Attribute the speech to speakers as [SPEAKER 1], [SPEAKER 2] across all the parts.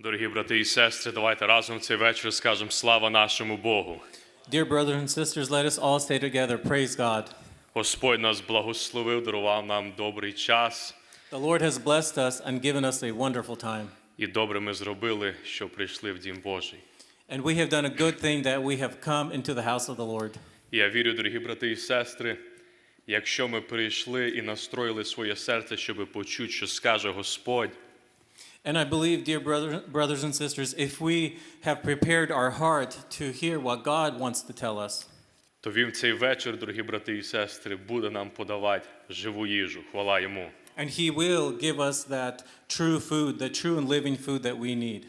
[SPEAKER 1] Дорогі брати і сестри, давайте разом в цей вечір скажемо слава нашому Богу.
[SPEAKER 2] Dear brothers and sisters, let us all stay together. Praise God.
[SPEAKER 1] Господь нас благословив, дарував нам добрий час,
[SPEAKER 2] The Lord has blessed us and given us a wonderful time.
[SPEAKER 1] і добре ми зробили, що прийшли в Дім Божий.
[SPEAKER 2] And we have done a good thing that we have come into the house of the Lord.
[SPEAKER 1] Я вірю, дорогі брати і сестри, якщо ми прийшли і настроїли своє серце, щоб почути, що скаже Господь,
[SPEAKER 2] And I believe, dear brother, brothers and sisters, if we have prepared our heart to hear what God wants to tell us,
[SPEAKER 1] то він цей вечір, дорогі брати і сестри, буде нам подавати живу їжу. Хвала йому.
[SPEAKER 2] and He will give us that true food, the true and living food that we need.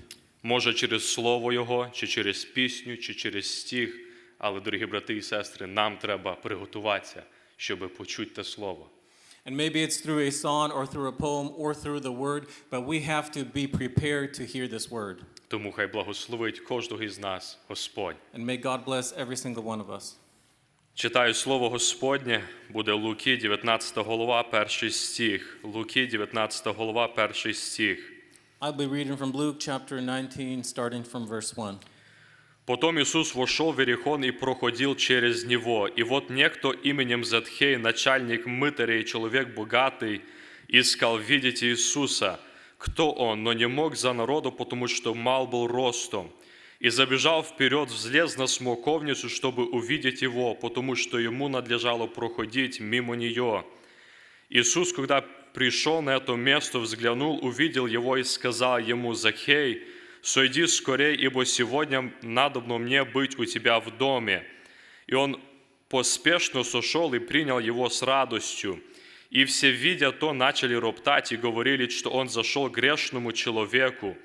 [SPEAKER 1] Може через слово Його, чи через пісню, чи через стих. Але, дорогі брати і сестри, нам треба приготуватися, щоб почути те слово.
[SPEAKER 2] And maybe it's through a song or through a poem or through the word, but we have to be prepared to hear this word.
[SPEAKER 1] Тому хай благословить кожного із нас Господь.
[SPEAKER 2] And may God bless every single one of us.
[SPEAKER 1] Читаю слово Господнє, буде Луки, 19 голова, перший стих. Луки, 19 голова, перший стих.
[SPEAKER 2] I'll be reading from Luke chapter 19, starting from verse 1.
[SPEAKER 1] Потом Иисус вошел в Иерихон и проходил через него. И вот некто именем Затхей, начальник мытарей, человек богатый, искал видеть Иисуса. Кто он, но не мог за народу, потому что мал был ростом. И забежал вперед, взлез на смоковницу, чтобы увидеть его, потому что ему надлежало проходить мимо нее. Иисус, когда пришел на это место, взглянул, увидел его и сказал ему, «Захей, сойди скорей, ибо сегодня надобно мне быть у тебя в доме». И он поспешно сошел и принял его с радостью. И все, видя то, начали роптать и говорили, что он зашел грешному человеку.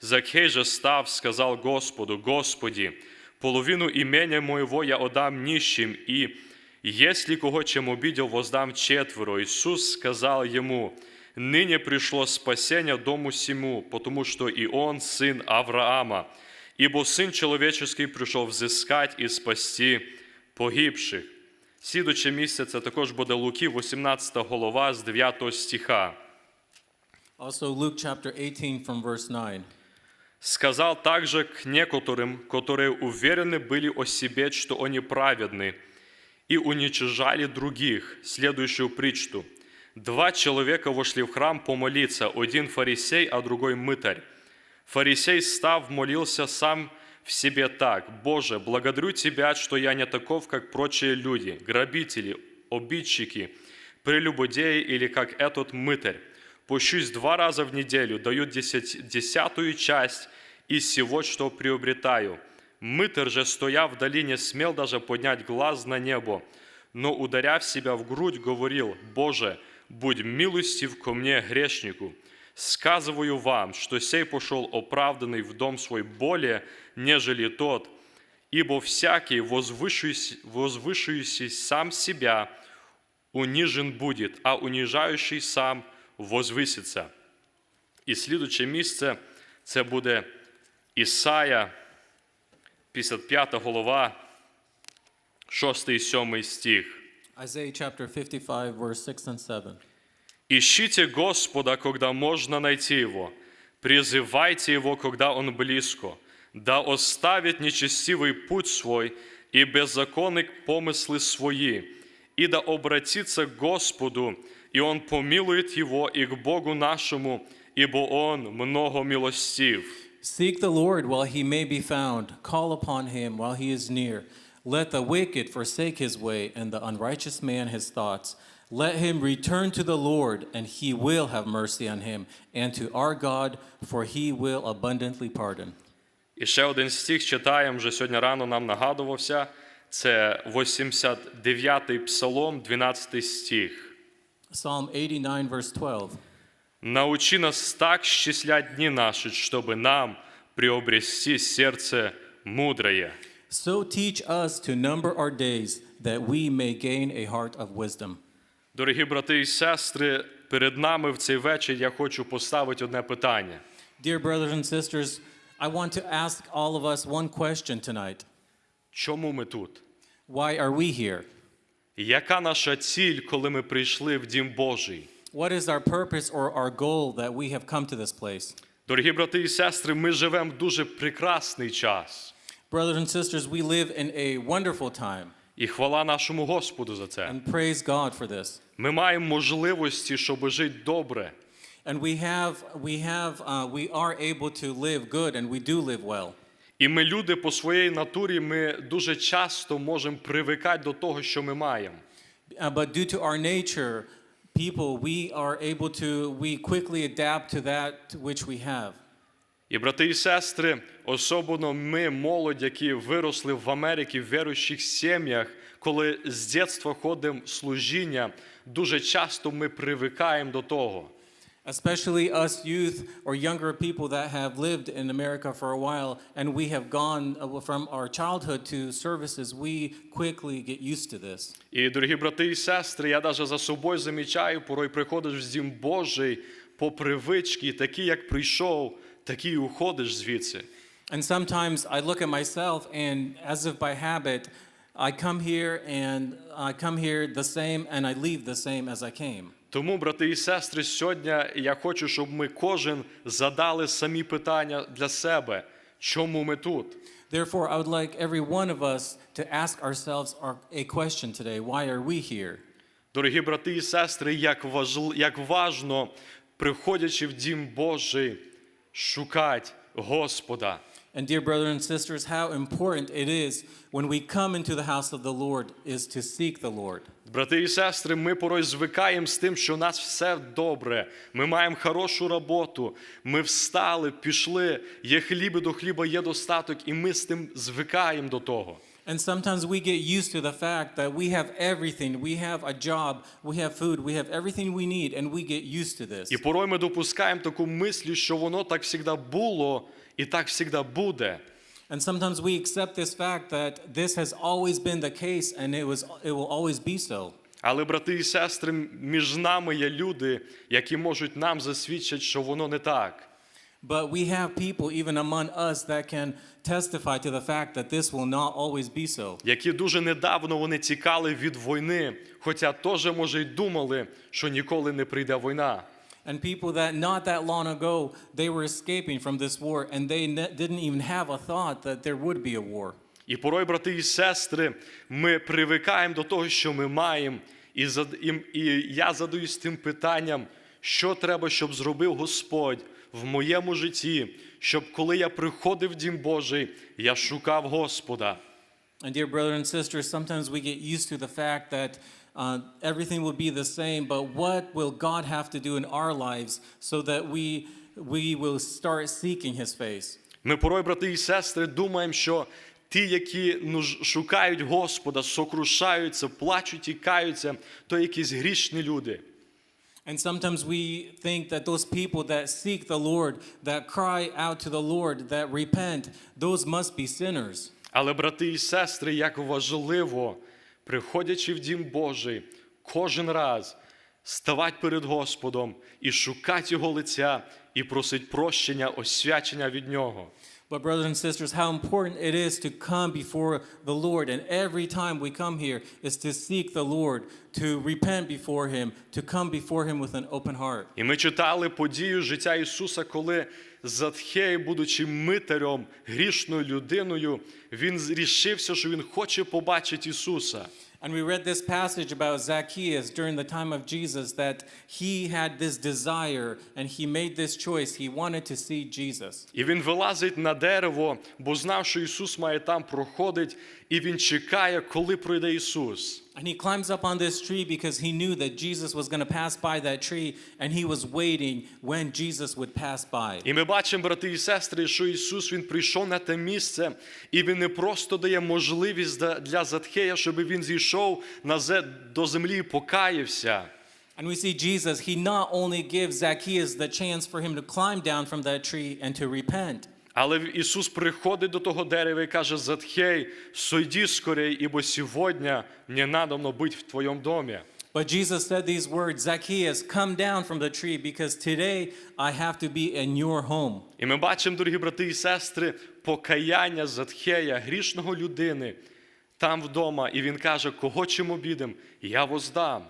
[SPEAKER 1] Закхей же став, сказал Господу, «Господи, половину имения моего я отдам нищим, и если кого чем обидел, воздам четверо». Иисус сказал ему, «Ныне пришло спасение дому сему, потому что и он сын Авраама, ибо Сын Человеческий прийшов взискать і спасти погибших». Слідуче місце це також буде Луки, 18 голова з 9 стиха.
[SPEAKER 2] Also, Luke chapter 18, from verse 9.
[SPEAKER 1] Сказал также к некоторым, которые уверены были о себе, что они праведны, и уничижали других, следующую притчу. Два человека вошли в храм помолиться, один фарисей, а другой мытарь. Фарисей, став, молился сам в себе так, «Боже, благодарю Тебя, что я не таков, как прочие люди, грабители, обидчики, прелюбодеи или как этот мытарь. Пущусь два раза в неделю, даю десять, десятую часть из всего, что приобретаю. Мытарь же, стоя вдали, не смел даже поднять глаз на небо, но, ударяв себя в грудь, говорил, «Боже, будь милостив ко мне, грешнику». Сказываю вам, что сей пошел оправданный в дом свой более, нежели тот, ибо всякий, возвышающий, возвышающий сам себя, унижен будет, а унижающий сам возвиситься. І слідуче місце це буде Ісая, 55 голова, 6 і 7 стих.
[SPEAKER 2] Isaiah chapter 55, verse 6 and 7.
[SPEAKER 1] Ищите Господа, когда можно найти Его. Призывайте Его, когда Он близко. Да оставит нечестивый путь свой и беззаконник помыслы свои. И да обратится к Господу, и Он помилует его и к Богу нашему, ибо Он много милостив.
[SPEAKER 2] Seek the Lord while he may be found, call upon him while he is near. Let the wicked forsake his way, and the unrighteous man his thoughts. Let him return to the Lord, and he will have mercy on him, and to our God, for he will abundantly pardon.
[SPEAKER 1] І ще один стих читаємо, вже сьогодні рано нам нагадувався. Це 89-й псалом, 12 стих.
[SPEAKER 2] Psalm 89, verse 12.
[SPEAKER 1] Научи нас так счислять дни наши, чтобы нам приобрести сердце мудрое.
[SPEAKER 2] So teach us to number our days, that we may gain a heart of wisdom.
[SPEAKER 1] Дорогі брати і сестри, перед нами в цей вечір я хочу поставити одне питання.
[SPEAKER 2] Dear brothers and sisters, I want to ask all of us one question tonight
[SPEAKER 1] Чому ми тут?
[SPEAKER 2] Why are we here?
[SPEAKER 1] Яка наша ціль, коли ми прийшли в Дім Божий?
[SPEAKER 2] What is our purpose or our goal that we have come to this place?
[SPEAKER 1] Дорогі брати і сестри, ми живемо в дуже прекрасний час.
[SPEAKER 2] Brothers and sisters, we live in a wonderful time,
[SPEAKER 1] І хвала нашому Господу за це.
[SPEAKER 2] and praise God for this.
[SPEAKER 1] Ми маємо можливості, щоб жити добре.
[SPEAKER 2] And we have, we have, uh, we are able to live good, and we do live well.
[SPEAKER 1] І ми, люди, по своїй натурі, ми дуже часто можемо привикати до того, що ми маємо.
[SPEAKER 2] Uh, but due to our nature, people, we are able to, we quickly adapt to that which we have.
[SPEAKER 1] І брати і сестри, особливо ми, молодь, які виросли в Америці в віруючих сім'ях, коли з дитинства ходимо в служіння, дуже часто ми привикаємо до того.
[SPEAKER 2] Especially us youth or younger people that have lived in America for a while and we have gone uh, from our childhood to services, we quickly get used to this.
[SPEAKER 1] І, дорогі брати і сестри, я навіть за собою замічаю, порой приходиш в Дім Божий по привичці, такий, як прийшов, такий уходиш звідси.
[SPEAKER 2] And sometimes I look at myself and as if by habit, I come here and I come here the same and I leave the same as I came.
[SPEAKER 1] Тому, брати і сестри, сьогодні я хочу, щоб ми кожен задали самі питання для себе, чому ми тут.
[SPEAKER 2] Therefore, I would like every one of us to ask ourselves a question today why are we here?
[SPEAKER 1] Дорогі брати і сестри, як, важл... як важно, приходячи в Дім Божий, шукати Господа.
[SPEAKER 2] And dear brothers and sisters, how important it is when we come into the house of the Lord is to seek the Lord.
[SPEAKER 1] Брати і сестри, ми порой звикаємо з тим, що у нас все добре. Ми маємо хорошу роботу. Ми встали, пішли, є хліб і до хліба є достаток, і ми з тим звикаємо до того.
[SPEAKER 2] And sometimes we get used to the fact that we have everything. We have a job, we have food, we have everything we need, and we get used to this.
[SPEAKER 1] І порой ми допускаємо таку мислю, що воно так завжди було і так завжди буде.
[SPEAKER 2] And sometimes we accept this fact that this has always been the case and it, was, it will always be so.
[SPEAKER 1] Але, брати і сестри, між нами є люди, які можуть нам засвідчити, що воно не так.
[SPEAKER 2] But we have people, even among us, that can testify to the fact that this will not always be so.
[SPEAKER 1] Які дуже недавно вони тікали від війни, хоча теж, може, й думали, що ніколи не прийде війна.
[SPEAKER 2] And people that not that long ago, they were escaping from this war and they didn't even have a thought that there would be a war.
[SPEAKER 1] І порой, брати і сестри, ми привикаємо до того, що ми маємо, і, і, і я задаюсь тим питанням, що треба, щоб зробив Господь в моєму житті, щоб коли я приходив в Дім Божий, я шукав Господа.
[SPEAKER 2] And dear brothers and sisters, sometimes we get used to the fact that uh, everything will be the same, but what will God have to do in our lives so that we, we will start seeking His face?
[SPEAKER 1] Ми порой, брати і сестри, думаємо, що ті, які ну, шукають Господа, сокрушаються, плачуть і каються, то якісь грішні люди.
[SPEAKER 2] And sometimes we think that those people that seek the Lord, that cry out to the Lord, that repent, those must be sinners.
[SPEAKER 1] Але, брати і сестри, як важливо, приходячи в Дім Божий, кожен раз ставати перед Господом і шукати Його лиця, і просить прощення, освячення від Нього.
[SPEAKER 2] But, brothers and sisters, how important it is to come before the Lord. And every time we come here is to seek the Lord, to repent before Him, to come before Him with an open heart.
[SPEAKER 1] І ми читали подію життя Ісуса, коли Затхей, будучи митарем, грішною людиною, він рішився, що він хоче побачити Ісуса.
[SPEAKER 2] And we read this passage about Zacchaeus during the time of Jesus that he had this desire and he made this choice. He wanted to see Jesus.
[SPEAKER 1] І він вилазить на дерево, бо знав, що Ісус має там проходить, і він чекає, коли прийде Ісус.
[SPEAKER 2] And he climbs up on this tree because he knew that Jesus was going to pass by that tree and he was waiting when Jesus would pass by.
[SPEAKER 1] І ми бачимо, брати і сестри, що Ісус Він прийшов на те місце, і Він не просто дає можливість да- для Затхея, щоб він зійшов на зе- до землі і покаявся.
[SPEAKER 2] And we see Jesus, he not only gives Zacchaeus the chance for him to climb down from that tree and to repent,
[SPEAKER 1] Але Ісус приходить до того дерева і каже: Затхей, сойди скорей, ібо сьогодні мені надобно бути в твоєму домі.
[SPEAKER 2] but Jesus said these words Zacchaeus, come down from the tree because today I have to be in your home.
[SPEAKER 1] І ми бачимо, дорогі брати і сестри, покаяння Затхея, грішного людини, там вдома, і він каже, кого чим обідем, я воздам.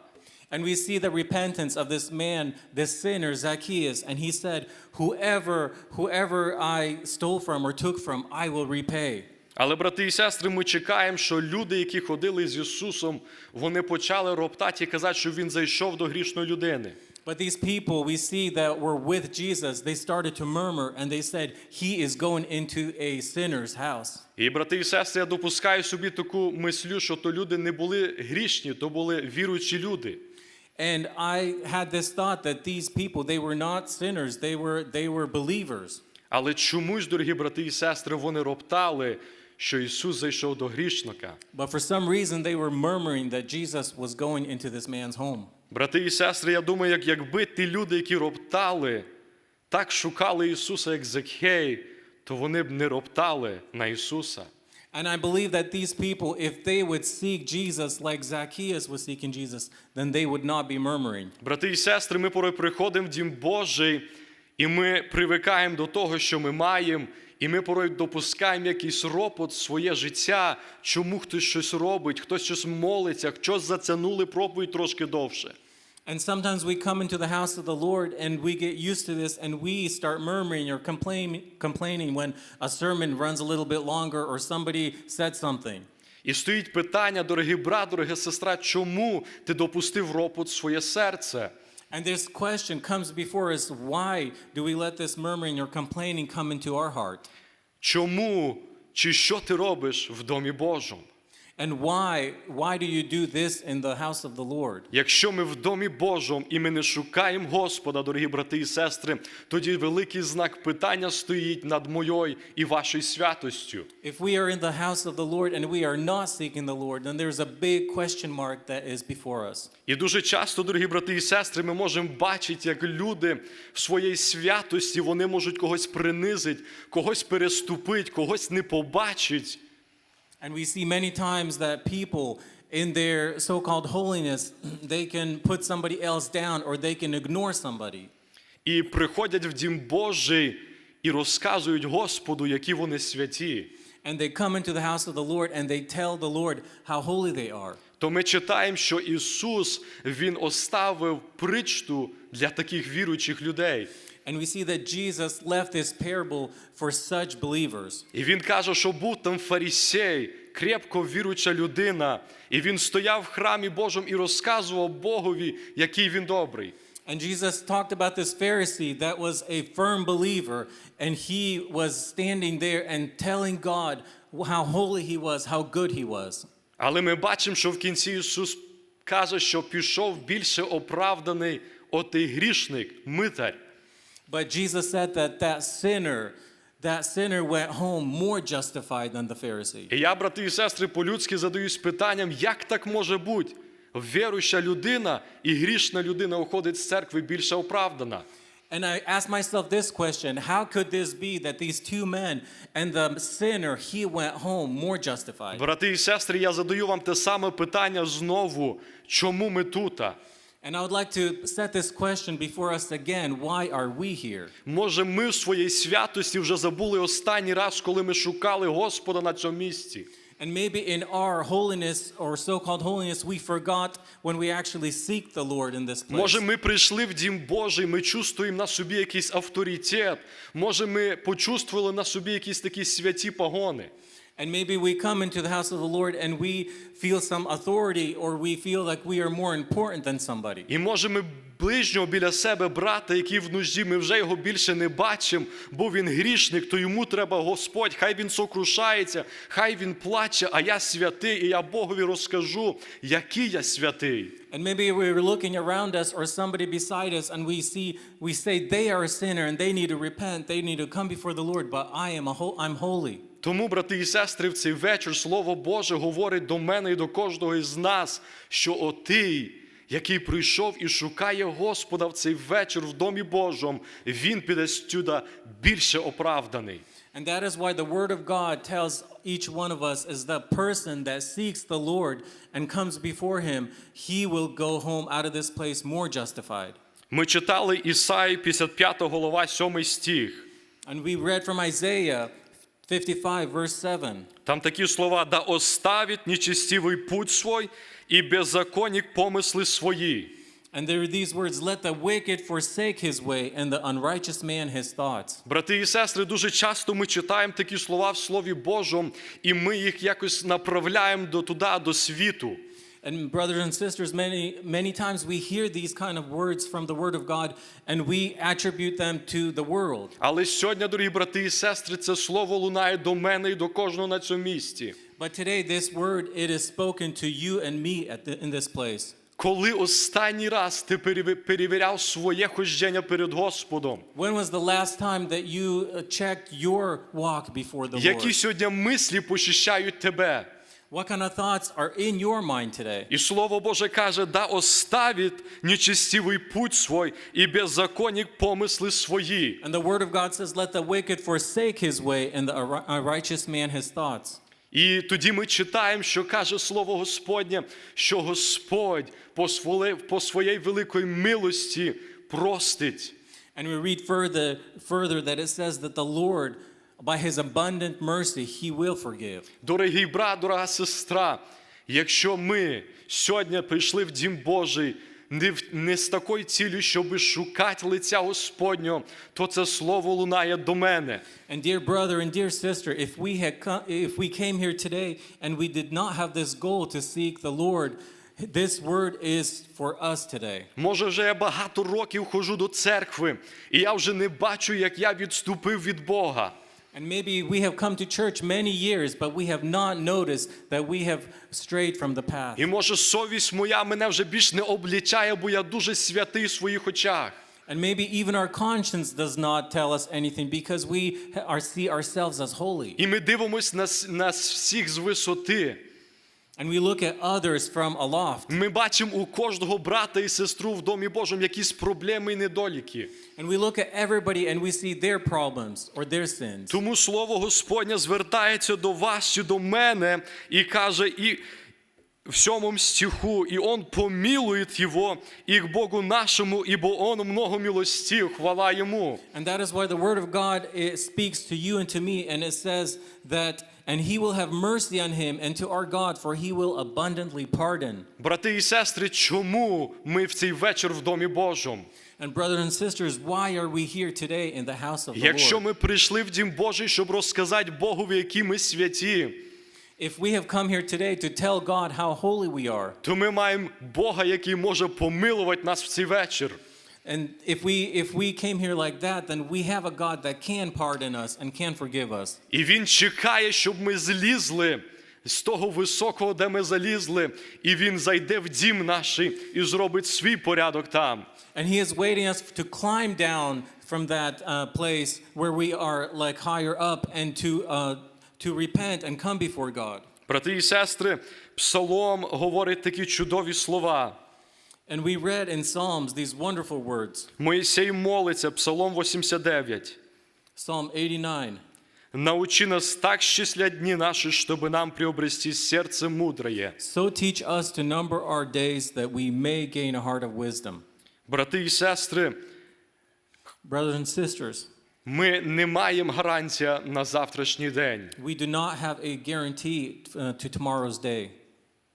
[SPEAKER 2] And we see the repentance of this man, this sinner, Zacchaeus, and he said, Whoever, whoever I stole from or took from, I will repay.
[SPEAKER 1] Але, брати і сестри, ми чекаємо, що люди, які ходили з Ісусом, вони почали роптати і казати, що Він зайшов до грішної людини.
[SPEAKER 2] But these people we see that were with Jesus, they started to murmur and they said, He is going into a sinner's house.
[SPEAKER 1] І, брати і сестри, я допускаю собі таку мислю, що то люди не були грішні, то були віруючі люди.
[SPEAKER 2] And I had this thought that these people, they were not sinners, they were, they were believers.
[SPEAKER 1] Але чомусь, дорогі брати і сестри, вони роптали, що Ісус зайшов до грішника.
[SPEAKER 2] But for some reason, they were murmuring that Jesus was going into this man's home.
[SPEAKER 1] Брати і сестри, я думаю, як, якби ті люди, які роптали, так шукали Ісуса, як Закхей, то вони б не роптали на Ісуса.
[SPEAKER 2] And I believe that these people, if they would seek Jesus like Zacchaeus was seeking Jesus, then they would not be murmuring.
[SPEAKER 1] Брати і сестри, ми порой приходимо в Дім Божий, і ми привикаємо до того, що ми маємо, і ми порой допускаємо якийсь ропот в своє життя, чому хтось щось робить, хтось щось молиться, хтось затягнули проповідь трошки довше.
[SPEAKER 2] And sometimes we come into the house of the Lord and we get used to this and we start murmuring or complain, complaining when a sermon runs a little bit longer or somebody said something.
[SPEAKER 1] І стоїть питання, дорогий брат, дорога сестра, чому ти допустив ропот в своє серце?
[SPEAKER 2] And this question comes before us why do we let this murmuring or complaining come into our heart?
[SPEAKER 1] Чому чи що ти робиш в домі Божому?
[SPEAKER 2] And why, why do you do this in the house of the Lord?
[SPEAKER 1] Якщо ми в домі Божому і ми не шукаємо Господа, дорогі брати і сестри, тоді великий знак питання стоїть над моєю і вашою святостю.
[SPEAKER 2] If we are in the house of the Lord and we are not seeking the Lord, then there's a big question mark that is before us.
[SPEAKER 1] І дуже часто, дорогі брати і сестри, ми можемо бачити, як люди в своїй святості вони можуть когось принизити, когось переступити, когось не побачить.
[SPEAKER 2] And we see many times that people in their so-called holiness, they can put somebody else down or they can ignore somebody.
[SPEAKER 1] І приходять в дім Божий і розказують Господу, які вони святі.
[SPEAKER 2] And they come into the house of the Lord and they tell the Lord how holy they are.
[SPEAKER 1] То ми читаємо, що Ісус Він оставив причту для таких віруючих людей.
[SPEAKER 2] And we see that Jesus left this parable for such believers.
[SPEAKER 1] І він каже, що був там фарисей, крепко віруюча людина, і він стояв в храмі Божому і розказував Богові, який він добрий.
[SPEAKER 2] And Jesus talked about this Pharisee that was a firm believer, and he was standing there and telling God how holy he was, how good he was.
[SPEAKER 1] Але ми бачимо, що в кінці Ісус каже, що пішов більше оправданий отий грішник, митар.
[SPEAKER 2] But Jesus said that that sinner, that sinner went home more justified than the Pharisee.
[SPEAKER 1] І я, брати і сестри, по-людськи задаюсь питанням, як так може бути? Віруюча людина і грішна людина уходить з церкви більше оправдана.
[SPEAKER 2] And I asked myself this question How could this be that these two men and the sinner, he went home more justified?
[SPEAKER 1] Брати і сестри, я задаю вам те саме питання знову. Чому ми тут?
[SPEAKER 2] And I would like to set this question before us again why are we here?
[SPEAKER 1] Може, ми в своїй святості вже забули останній раз, коли ми шукали Господа на цьому місці.
[SPEAKER 2] And maybe in our holiness or so called holiness, we forgot when we actually seek the Lord in this place.
[SPEAKER 1] Може, ми прийшли в Дім Божий, ми чувствуємо на собі якийсь авторитет. Може, ми почувствували на собі якісь такі святі погони.
[SPEAKER 2] And maybe we come into the house of the Lord and we feel some authority or we feel like we are more important than somebody.
[SPEAKER 1] І може ми ближнього біля себе брата, який в нужді, ми вже його більше не бачимо, бо він грішник, то йому треба Господь, хай він сокрушається, хай він плаче, а я святий, і я Богові розкажу, який я святий.
[SPEAKER 2] And maybe we're looking around us or somebody beside us and we see we say they are a sinner and they need to repent, they need to come before the Lord, but I am a ho- I'm holy.
[SPEAKER 1] Тому, брати і сестри, в цей вечір Слово Боже говорить до мене і до кожного із нас, що отий, який прийшов і шукає Господа в цей вечір в домі Божому, він піде сюди більше оправданий.
[SPEAKER 2] And that is why the Word of God tells each one of us is the person that seeks the Lord and comes before Him, he will go home out of this place more justified.
[SPEAKER 1] Ми читали Ісаї 55 голова, 7 стих.
[SPEAKER 2] And we read from Isaiah 55, verse 7.
[SPEAKER 1] Там такі слова: да оставить нечестивий путь свой і беззаконник помисли свої.
[SPEAKER 2] And there are these words let the wicked forsake his way, and the unrighteous man his thoughts.
[SPEAKER 1] Брати і сестри, дуже часто ми читаємо такі слова в Слові Божому, і ми їх якось направляємо до туди, до світу.
[SPEAKER 2] And brothers and sisters, many many times we hear these kind of words from the Word of God, and we attribute them to the world.
[SPEAKER 1] Але сьогодні, дорогі брати і сестри, це слово лунає до мене і до кожного на цьому місці.
[SPEAKER 2] But today, this word it is spoken to you and me at the, in this place.
[SPEAKER 1] Коли останній раз ти переві- перевіряв своє хождення перед Господом?
[SPEAKER 2] When was the last time that you uh, checked your walk before the
[SPEAKER 1] Які
[SPEAKER 2] Lord?
[SPEAKER 1] сьогодні мислі пощищають тебе?
[SPEAKER 2] What kind of thoughts are in your mind today?
[SPEAKER 1] І Слово Боже каже, да оставить нечестивий путь свой і беззаконник помисли свої.
[SPEAKER 2] And the Word of God says, "Let the wicked forsake his way, and the unri- unrighteous man his thoughts."
[SPEAKER 1] І тоді ми читаємо, що каже Слово Господнє, що Господь по своє- по своїй великої милості простить.
[SPEAKER 2] And we read further, further that it says that the Lord, by His abundant mercy, He will forgive.
[SPEAKER 1] Дорогий брат, дорога сестра, якщо ми сьогодні прийшли в Дім Божий не, в- не з такою цілею, щоб шукати лиця Господнього, то це слово лунає до мене.
[SPEAKER 2] And dear brother and dear sister, if we had come, if we came here today and we did not have this goal to seek the Lord, this word is for us today.
[SPEAKER 1] Може, вже я багато років ходжу до церкви, і я вже не бачу, як я відступив від Бога.
[SPEAKER 2] And maybe we have come to church many years, but we have not noticed that we have strayed from the path.
[SPEAKER 1] І може совість моя мене вже більш не облічає, бо я дуже святий в своїх очах.
[SPEAKER 2] And maybe even our conscience does not tell us anything because we are, see ourselves as holy.
[SPEAKER 1] І ми дивимось на, с- на всіх з висоти.
[SPEAKER 2] And we look at others from aloft.
[SPEAKER 1] Ми бачимо у кожного брата і сестру в Домі Божому якісь проблеми і недоліки.
[SPEAKER 2] And we look at everybody and we see their problems or their sins.
[SPEAKER 1] Тому слово Господнє звертається до вас і до мене і каже, і в сьомому стиху, і Он помилует его, и к Богу нашему, ибо Он много милостив, хвала Ему.
[SPEAKER 2] And that is why the word of God it speaks to you and to me and it says that and he will have mercy on him and to our God for he will abundantly pardon.
[SPEAKER 1] Брати і сестри, чому ми в цей вечір в Домі Божому?
[SPEAKER 2] And brothers and sisters, why are we here today in the house of the
[SPEAKER 1] Якщо
[SPEAKER 2] Lord?
[SPEAKER 1] ми прийшли в Дім Божий, щоб розказати Богові, які ми святі,
[SPEAKER 2] If we have come here today to tell God how holy we are,
[SPEAKER 1] то ми маємо Бога, який може помилувати нас в цей вечір.
[SPEAKER 2] And if we if we came here like that, then we have a God that can pardon us and can forgive us.
[SPEAKER 1] І він чекає, щоб ми злізли з того високого, де ми залізли, і він зайде в дім наш і зробить свій порядок там.
[SPEAKER 2] And he is waiting us to climb down from that uh, place where we are like higher up and to uh, to repent and come before God.
[SPEAKER 1] Брати і сестри, Псалом говорить такі чудові слова.
[SPEAKER 2] And we read in Psalms these wonderful words.
[SPEAKER 1] Моїсей молиться, Псалом 89.
[SPEAKER 2] Psalm 89.
[SPEAKER 1] Научи нас так счислять дни наши, чтобы нам приобрести сердце мудрое.
[SPEAKER 2] So teach us to number our days that we may gain a heart of wisdom.
[SPEAKER 1] Брати і сестри,
[SPEAKER 2] Brothers and sisters,
[SPEAKER 1] ми не маємо гарантія на завтрашній день.
[SPEAKER 2] we do not have a guarantee uh, to tomorrow's day.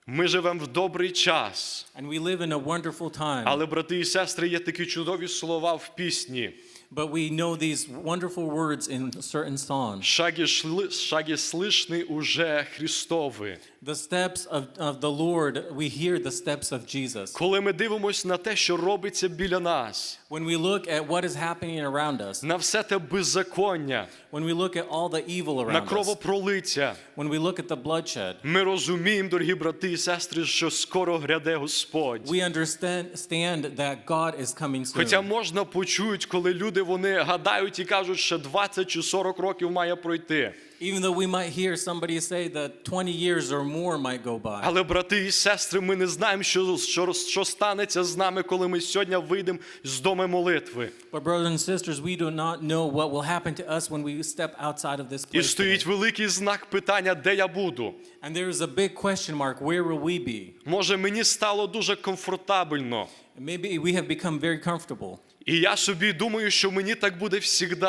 [SPEAKER 1] Ми живемо в добрий час.
[SPEAKER 2] And we live in a wonderful time.
[SPEAKER 1] Але, брати і сестри, є такі чудові слова в пісні.
[SPEAKER 2] But we know these wonderful words in certain songs.
[SPEAKER 1] Шаги, шаги слышны уже Христові.
[SPEAKER 2] The steps of, of the Lord, we hear the steps of Jesus.
[SPEAKER 1] Коли ми дивимося на те, що робиться біля нас,
[SPEAKER 2] When we look at what is happening around us,
[SPEAKER 1] на все те беззаконня,
[SPEAKER 2] when we look at all the evil around на
[SPEAKER 1] кровопролиття,
[SPEAKER 2] when we look at the bloodshed,
[SPEAKER 1] ми розуміємо, дорогі брати і сестри, що скоро гряде Господь.
[SPEAKER 2] we understand stand that God is coming
[SPEAKER 1] Хоча можна почути, коли люди вони гадають і кажуть, що 20 чи 40 років має пройти.
[SPEAKER 2] Even though we might hear somebody say that 20 years or more might go by.
[SPEAKER 1] Але, брати і сестри, ми не знаємо, що, що, що станеться з нами, коли ми сьогодні вийдемо з дому молитви.
[SPEAKER 2] But brothers and sisters, we do not know what will happen to us when we step outside of this
[SPEAKER 1] І
[SPEAKER 2] place.
[SPEAKER 1] стоїть великий знак питання, де я буду.
[SPEAKER 2] And there is a big question mark, where will we be?
[SPEAKER 1] Може, мені стало дуже комфортабельно.
[SPEAKER 2] Maybe we have become very comfortable.
[SPEAKER 1] І я собі думаю, що мені так буде завжди.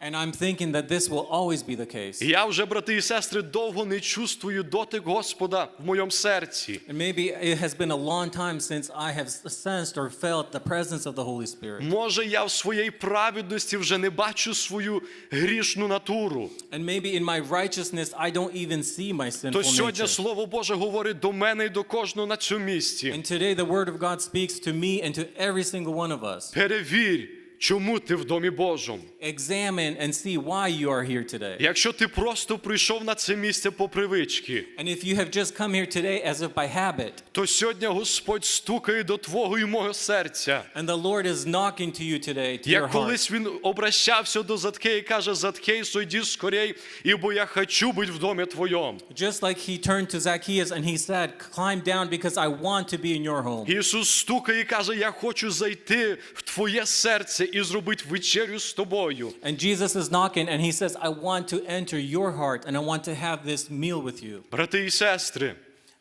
[SPEAKER 2] And I'm thinking that this will always be the case.
[SPEAKER 1] Я вже, брати і сестри, довго не чувствую дотик Господа в моєму серці.
[SPEAKER 2] And maybe it has been a long time since I have sensed or felt the presence of the Holy Spirit.
[SPEAKER 1] Може, я в своїй праведності вже не бачу свою грішну натуру.
[SPEAKER 2] And maybe in my righteousness, I don't even see my sinful
[SPEAKER 1] То сьогодні. Слово Боже говорить до мене і до кожного на цьому місці.
[SPEAKER 2] And today, the Word of God speaks to me and to every single one of us.
[SPEAKER 1] Перевір, чому ти в домі Божому.
[SPEAKER 2] Examine and see why you are here today.
[SPEAKER 1] Якщо ти просто прийшов на це місце по привичці,
[SPEAKER 2] And if you have just come here today as if by habit,
[SPEAKER 1] то сьогодні Господь стукає до твого і мого серця.
[SPEAKER 2] and the Lord is knocking to you today, to your
[SPEAKER 1] Як колись він обращався до Заткея і каже, Заткей, сойди скорей, ібо я хочу бути в домі твоєму.
[SPEAKER 2] Just like he turned to Zacchaeus and he said, Climb down because I want to be in your home.
[SPEAKER 1] Ісус стукає і каже, я хочу зайти в твоє серце і зробити вечерю з тобою.
[SPEAKER 2] And Jesus is knocking and he says, I want to enter your heart and I want to have this meal with you.
[SPEAKER 1] Брати і сестри,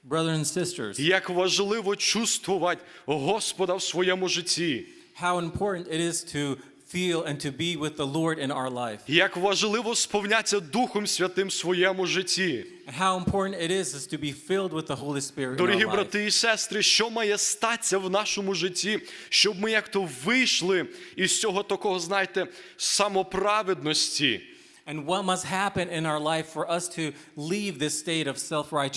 [SPEAKER 2] Brothers and sisters,
[SPEAKER 1] як важливо чувствувати Господа в своєму житті.
[SPEAKER 2] how important it is to feel and to be with the Lord in our life.
[SPEAKER 1] Як важливо сповнятися Духом Святим в своєму житті.
[SPEAKER 2] And how important it is, is to be filled with the Holy Spirit in
[SPEAKER 1] Дорогі
[SPEAKER 2] our
[SPEAKER 1] брати і сестри, що має статися в нашому житті, щоб ми як то вийшли із цього такого, знаєте, самоправедності,
[SPEAKER 2] And what must happen in our life for us to leave this state of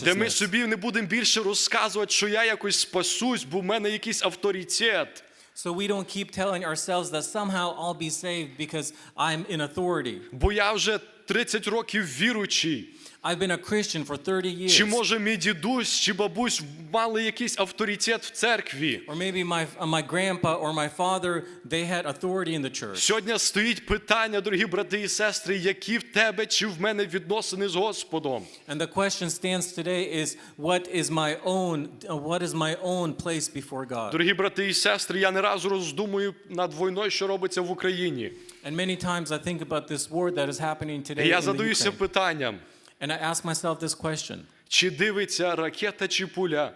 [SPEAKER 1] де ми собі не будемо більше розказувати, що я якось спасусь, бо в мене якийсь авторитет.
[SPEAKER 2] So we don't keep telling ourselves that somehow I'll be saved because I'm in authority.
[SPEAKER 1] Бо я вже 30 років віруючий.
[SPEAKER 2] I've been a Christian for 30 years.
[SPEAKER 1] Чи може мій дідусь чи бабусь мали якийсь авторитет в церкві?
[SPEAKER 2] Or maybe my, uh, my grandpa or my father, they had authority in the church.
[SPEAKER 1] Сьогодні стоїть питання, дорогі брати і сестри, які в тебе чи в мене відносини з Господом?
[SPEAKER 2] And the question stands today is what is my own uh, what is my own place before God?
[SPEAKER 1] Дорогі брати і сестри, я не раз роздумую над війною, що робиться в Україні.
[SPEAKER 2] And many times I think about this war that is happening today
[SPEAKER 1] я задаюся питанням,
[SPEAKER 2] And I ask myself this question.
[SPEAKER 1] чи дивиться ракета чи пуля,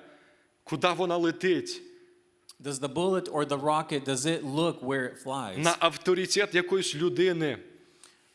[SPEAKER 1] куди вона летить?
[SPEAKER 2] Does the bullet or the rocket does it look where it flies?
[SPEAKER 1] На авторитет якоїсь людини,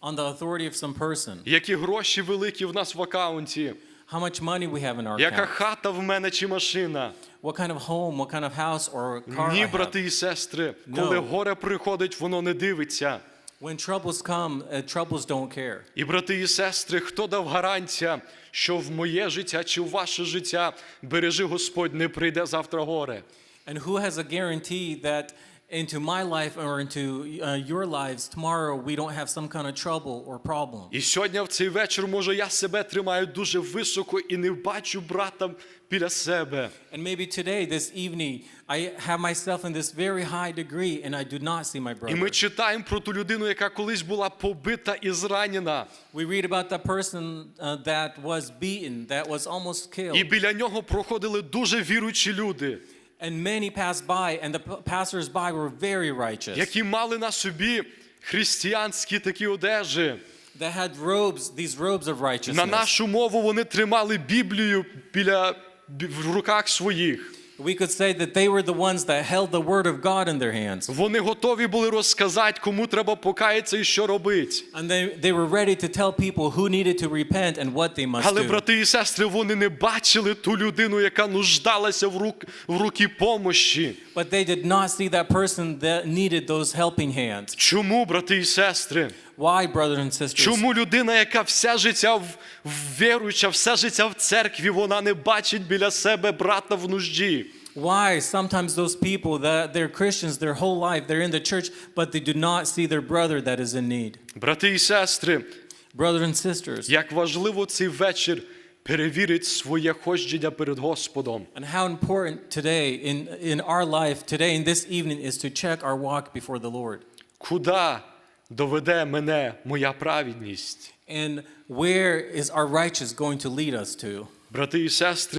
[SPEAKER 2] On the authority of some person?
[SPEAKER 1] які гроші великі в нас в акаунті,
[SPEAKER 2] How much money we have in our
[SPEAKER 1] яка
[SPEAKER 2] account?
[SPEAKER 1] хата в мене чи машина.
[SPEAKER 2] What kind of home, what kind of house or car I
[SPEAKER 1] Ні,
[SPEAKER 2] have?
[SPEAKER 1] брати і сестри,
[SPEAKER 2] No.
[SPEAKER 1] горе приходить, воно не дивиться.
[SPEAKER 2] When troubles come, uh, troubles don't care.
[SPEAKER 1] І брати і сестри, хто дав гарантія, що в моє життя чи в ваше життя бережи Господь не прийде завтра горе?
[SPEAKER 2] And who has a guarantee that into my life or into uh, your lives tomorrow we don't have some kind of trouble or problem?
[SPEAKER 1] І сьогодні в цей вечір, може, я себе тримаю дуже високо і не бачу брата біля себе.
[SPEAKER 2] And maybe today, this evening, I have myself in this very high degree and I do not see my
[SPEAKER 1] І
[SPEAKER 2] brother.
[SPEAKER 1] ми читаємо про ту людину, яка колись була побита і зранена.
[SPEAKER 2] We read about the person uh, that was beaten, that was almost killed.
[SPEAKER 1] І біля нього проходили дуже віруючі люди,
[SPEAKER 2] And many passed by, and the passers-by were very righteous.
[SPEAKER 1] які мали на собі християнські такі одежі.
[SPEAKER 2] They had robes, these robes of righteousness.
[SPEAKER 1] На нашу мову вони тримали Біблію біля в руках своїх.
[SPEAKER 2] We could say that they were the ones that held the word of God in their hands.
[SPEAKER 1] Вони готові були розказати, кому треба покаятися і що робити.
[SPEAKER 2] And they, they were ready to tell people who needed to repent and what they must
[SPEAKER 1] Але,
[SPEAKER 2] do.
[SPEAKER 1] брати і сестри, вони не бачили ту людину, яка нуждалася в, рук, в руки помощі.
[SPEAKER 2] But they did not see that person that needed those helping hands.
[SPEAKER 1] Чому, брати і сестри?
[SPEAKER 2] Why, brothers and sisters?
[SPEAKER 1] Чому людина, яка вся життя в, віруюча, все життя в церкві, вона не бачить біля себе брата в нужді?
[SPEAKER 2] Why sometimes those people that they're Christians their whole life, they're in the church, but they do not see their brother that is in need.
[SPEAKER 1] Брати і сестри,
[SPEAKER 2] Brothers and sisters,
[SPEAKER 1] як важливо цей вечір перевірити своє ходження перед Господом.
[SPEAKER 2] and how important today in, in our life, today in this evening, is to check our walk before the Lord.
[SPEAKER 1] Куди доведе мене моя праведність?
[SPEAKER 2] And where is our righteous going to lead us to?
[SPEAKER 1] Брати і сестри,